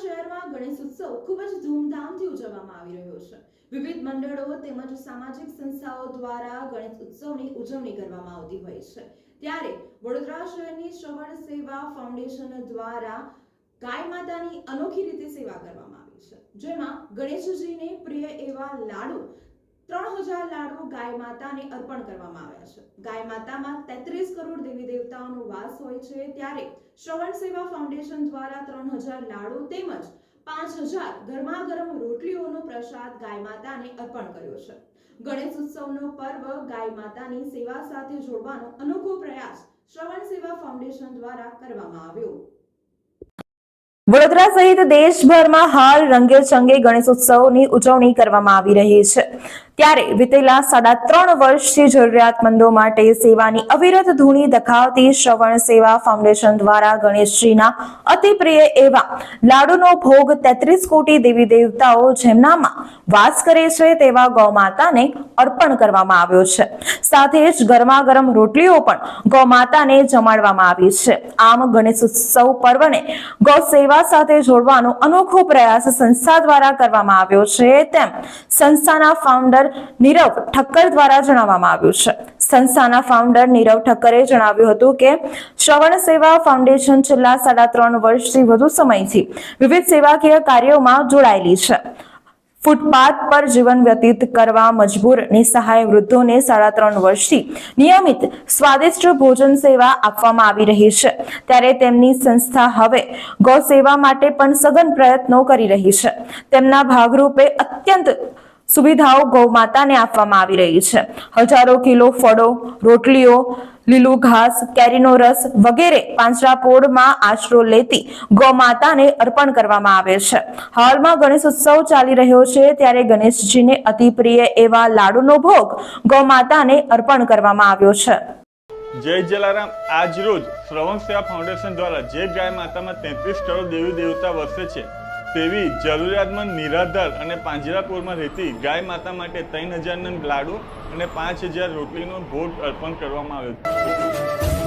શહેરમાં ગણેશ ઉત્સવ ખૂબ જ ધૂમધામથી ઉજવવામાં આવી રહ્યો છે. વિવિધ મંડળો તેમજ સામાજિક સંસ્થાઓ દ્વારા ગણેશ ઉત્સવની ઉજવણી કરવામાં આવતી હોય છે. ત્યારે વડોદરા શહેરની શ્રવણ સેવા ફાઉન્ડેશન દ્વારા ગાય માતાની અનોખી રીતે સેવા કરવામાં આવી છે. જેમાં ગણેશજીને પ્રિય એવા લાડુ હજાર લાડુ ગાય માતાને અર્પણ કરવામાં આવ્યા છે. ગાય માતામાં તેત્રીસ કરોડ દેવી દેવતાઓનો વાસ હોય છે ત્યારે શ્રવણ સેવા ફાઉન્ડેશન દ્વારા ત્રણ હજાર લાડુ તેમજ પાંચ હજાર ગરમા ગરમ રોટલીઓનો પ્રસાદ ગાય માતાને અર્પણ કર્યો છે. ગણેશ ઉત્સવનો પર્વ ગાય માતાની સેવા સાથે જોડવાનો અનોખો પ્રયાસ શ્રવણ સેવા ફાઉન્ડેશન દ્વારા કરવામાં આવ્યો. વડોદરા સહિત દેશભરમાં હાલ રંગે ચંગે ગણેશ ઉત્સવની ઉજવણી કરવામાં આવી રહી છે. ત્યારે વિતેલા સાડા ત્રણ વર્ષથી જરૂરિયાતમંદો માટે સેવાની અવિરત ધૂણી દખાવતી શ્રવણ સેવા ફાઉન્ડેશન દ્વારા ગણેશજીના અતિ પ્રિય એવા લાડુનો ભોગ તેત્રીસ કોટી દેવી દેવતાઓ જેમનામાં વાસ કરે છે તેવા ગૌમાતાને અર્પણ કરવામાં આવ્યો છે. સાથે જ ગરમા ગરમ રોટલીઓ પણ ગૌમાતાને જમાડવામાં આવી છે. આમ ગણેશ ઉત્સવ પર્વને ગૌ સેવા સાથે જોડવાનો અનોખો પ્રયાસ સંસ્થા દ્વારા કરવામાં આવ્યો છે. તેમ સંસ્થાના ફાઉન્ડર નીરવ ઠક્કર દ્વારા જણાવવામાં આવ્યું છે. સંસ્થાના ફાઉન્ડર નીરવ ઠક્કરે જણાવ્યું હતું કે, શ્રવણ સેવા ફાઉન્ડેશન છેલ્લા સાડા ત્રણ વર્ષથી વધુ સમયથી વિવિધ સેવાકીય કાર્યોમાં જોડાયેલી છે. ફૂટપાથ પર જીવન વ્યતીત કરવા મજબૂર નિસહાય વૃદ્ધોને સાડા ત્રણ વર્ષથી નિયમિત સ્વાદિષ્ટ ભોજન સેવા આપવામાં આવી રહી છે. ત્યારે તેમની સંસ્થા હવે ગૌ સેવા માટે પણ સઘન પ્રયત્નો કરી રહી છે. તેમના ભાગરૂપે અત્યંત સુવિધાઓ ગૌ માતાને આપવામાં આવી રહી છે. હજારો કિલો ફળો, રોટલીઓ, લીલું ઘાસ, કેરીનો રસ વગેરે પાંજરાપોળમાં આશરો લેતી ગૌ માતાને અર્પણ કરવામાં આવે છે. હાલમાં ગણેશ ઉત્સવ ચાલી રહ્યો છે ત્યારે ગણેશજીને અતિ પ્રિય એવા લાડુનો ભોગ ગૌ માતાને અર્પણ કરવામાં આવ્યો છે. જય જલારામ. આજ રોજ શ્રવણ સેવા ફાઉન્ડેશન દ્વારા જે ગાય માતામાં તેત્રીસ કરોડ દેવી દેવતા વસે છે તેવી જરૂરિયાતમંદ નિરાધાર અને પાંજરાપુરમાં રહેતી ગાય માતા માટે ત્રણ હજાર નંગ લાડુ અને પાંચ હજાર રોટલીનો ભોગ અર્પણ કરવામાં આવ્યો છે